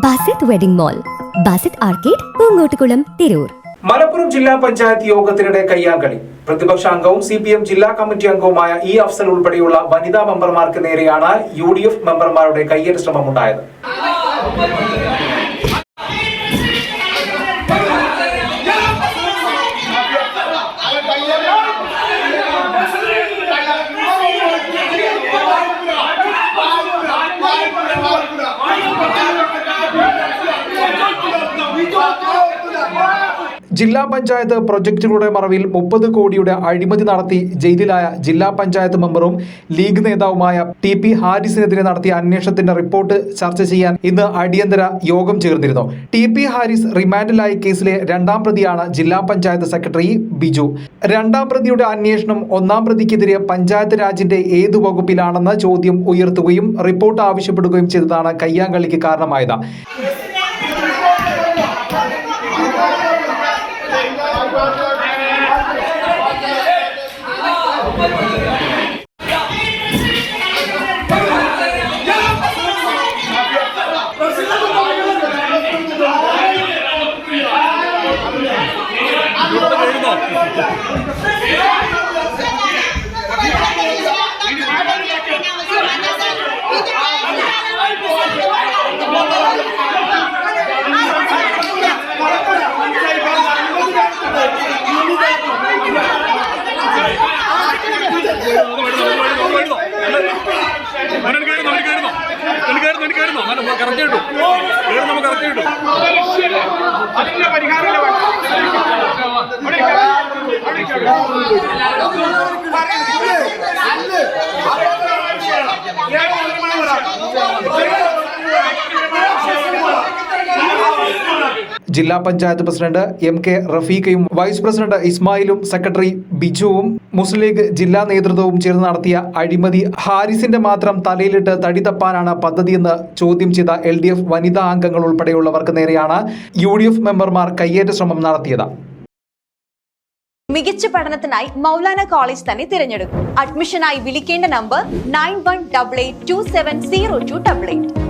Basith wedding mall Basith arcade Poonkottukulam Tirur. Malappuram ജില്ലാ പഞ്ചായത്ത് യോഗത്തിനിടെ കയ്യാങ്കളി. പ്രതിപക്ഷ അംഗവും സി പി എം ജില്ലാ കമ്മിറ്റി അംഗവുമായ ഇ അഫ്സൽ ഉൾപ്പെടെയുള്ള വനിതാ മെമ്പർമാർക്ക് നേരെയാണ് യു ഡി എഫ് മെമ്പർമാരുടെ കയ്യേറ്റ ശ്രമമുണ്ടായത്. ജില്ലാ പഞ്ചായത്ത് പ്രൊജക്ടുകളുടെ മറവിൽ മുപ്പത് കോടിയുടെ അഴിമതി നടത്തി ജയിലിലായ ജില്ലാ പഞ്ചായത്ത് മെമ്പറും ലീഗ് നേതാവുമായ ടി പി ഹാരിസിനെതിരെ നടത്തിയ അന്വേഷണത്തിന്റെ റിപ്പോർട്ട് ചർച്ച ചെയ്യാൻ ഇന്ന് അടിയന്തര യോഗം ചേർന്നിരുന്നു. ടി പി ഹാരിസ് റിമാൻഡിലായ കേസിലെ രണ്ടാം പ്രതിയാണ് ജില്ലാ പഞ്ചായത്ത് സെക്രട്ടറി ബിജു. രണ്ടാം പ്രതിയുടെ അന്വേഷണം ഒന്നാം പ്രതിക്കെതിരെ പഞ്ചായത്ത് രാജിന്റെ ഏതു വകുപ്പിലാണെന്ന ചോദ്യം ഉയർത്തുകയും റിപ്പോർട്ട് ആവശ്യപ്പെടുകയും ചെയ്തതാണ് കയ്യാങ്കളിക്ക് കാരണമായത്. അവന് കേറുന്നു അങ്ങനെ കറക്റ്റ് കിട്ടും നമുക്ക് കറക്റ്റ് കിട്ടും ജില്ലാ പഞ്ചായത്ത് പ്രസിഡന്റ് എം കെ റഫീഖയും വൈസ് പ്രസിഡന്റ് ഇസ്മായിലും സെക്രട്ടറി ബിജുവും മുസ്ലിം ലീഗ് ജില്ലാ നേതൃത്വവും ചേർന്ന് നടത്തിയ അഴിമതി ഹാരിസിന്റെ മാത്രം തലയിലിട്ട് തടി തപ്പാനാണ് പദ്ധതിയെന്ന് ചോദ്യം ചെയ്ത എൽ ഡി എഫ് വനിതാ അംഗങ്ങൾ ഉൾപ്പെടെയുള്ളവർക്ക് നേരെയാണ് യു ഡി എഫ് മെമ്പർമാർ കയ്യേറ്റ ശ്രമം നടത്തിയത്. മികച്ച പഠനത്തിനായി മൗലാന കോളേജ് തന്നെ തിരഞ്ഞെടുക്കും. അഡ്മിഷനായി വിളിക്കേണ്ട number nine one double eight two seven zero two double eight